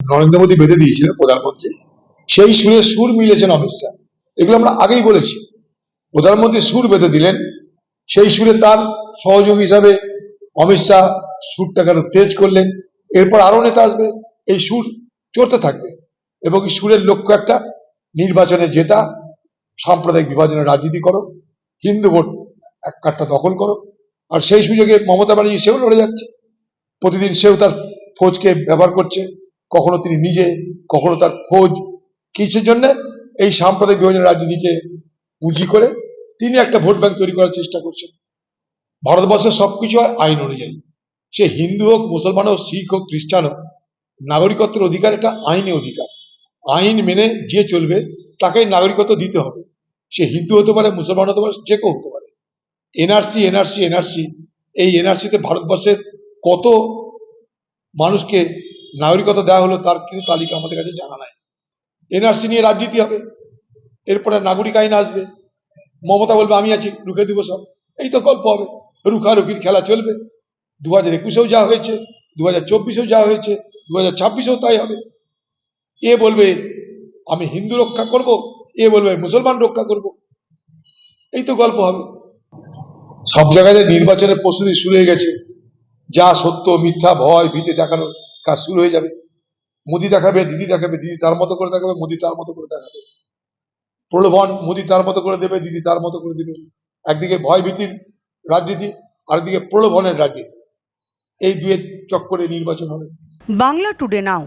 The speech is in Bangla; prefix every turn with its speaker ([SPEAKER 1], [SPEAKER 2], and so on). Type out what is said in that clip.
[SPEAKER 1] নরেন্দ্র মোদী বেঁধে দিয়েছিলেন প্রধানমন্ত্রী। সেই সুরে সুর মিলেছেন অমিত শাহ। এগুলো আমরা আগেই বলেছি। প্রধানমন্ত্রী সুর বেঁধে দিলেন। সেই সুরে তার সহযোগী হিসাবে অমিত শাহ সুরটাকে আরও তেজ করলেন। এরপর আরও নেতা আসবে। এই সুর চড়তে থাকবে। এবং সুরের লক্ষ্য একটা, নির্বাচনে জেতা, সাম্প্রদায়িক বিভাজনের রাজনীতি করো, হিন্দু ভোট এক কাঠটা দখল করো। আর সেই সুযোগে মমতা ব্যানার্জি সেও লড়ে যাচ্ছে। প্রতিদিন সেও তার ফৌজকে ব্যবহার করছে। কখনো তিনি নিজে, কখনো তার ফৌজ কিসের জন্য? এই সাম্প্রদায়িক বিভাজনের রাজনীতিকে পুঁজি করে তিনি একটা ভোট ব্যাংক তৈরি করার চেষ্টা করছেন। ভারতবর্ষের সবকিছু হয় আইন অনুযায়ী। সে হিন্দু হোক, মুসলমান হোক, শিখ হোক, খ্রিস্টান হোক, নাগরিকত্বের অধিকার এটা আইনি অধিকার। আইন মেনে যে চলবে তাকে নাগরিকত্ব দিতে হবে। সে হিন্দু হতে পারে, মুসলমান হতে পারে, যে কেউ হতে পারে। NRC NRC NRC. এই এনআরসিতে ভারতবর্ষের কত মানুষকে নাগরিকত্ব দেওয়া হলো, তার কিন্তু তালিকা আমাদের কাছে জানা নাই। এনআরসি নিয়ে রাজনীতি হবে, এরপরে নাগরিক আইন আসবে, মমতা বলবে, আমি আছি, রুখে দিব সব। এই তো গল্প হবে, রুখারুখির খেলা চলবে। দু হাজার একুশেও যা হয়েছে দু হাজার চব্বিশেও যা হয়েছে দু হাজার ছাব্বিশেও তাই হবে। এ বলবে, আমি হিন্দু রক্ষা করব। এ বলবে, মুসলমান রক্ষা করব। এই তো গল্প হবে। সব জায়গায় নির্বাচনের প্রস্তুতি শুরু হয়ে গেছে। যা সত্য, মিথ্যা, ভয়, ভীতি দেখানোর কাজ শুরু হয়ে যাবে। মুদি দেখাবে, দিদি দেখাবে, দিদি তার মতো করে দেখাবে, মুদি তার মতো করে দেখাবে। প্রলোভন মুদি তার মতো করে দেবে, দিদি তার মতো করে দেবে। একদিকে ভয় ভীতির রাজনীতি, আরেকদিকে প্রলোভনের রাজনীতি। এই দুয়ের চক্করে নির্বাচন হবে।
[SPEAKER 2] Bangla today now.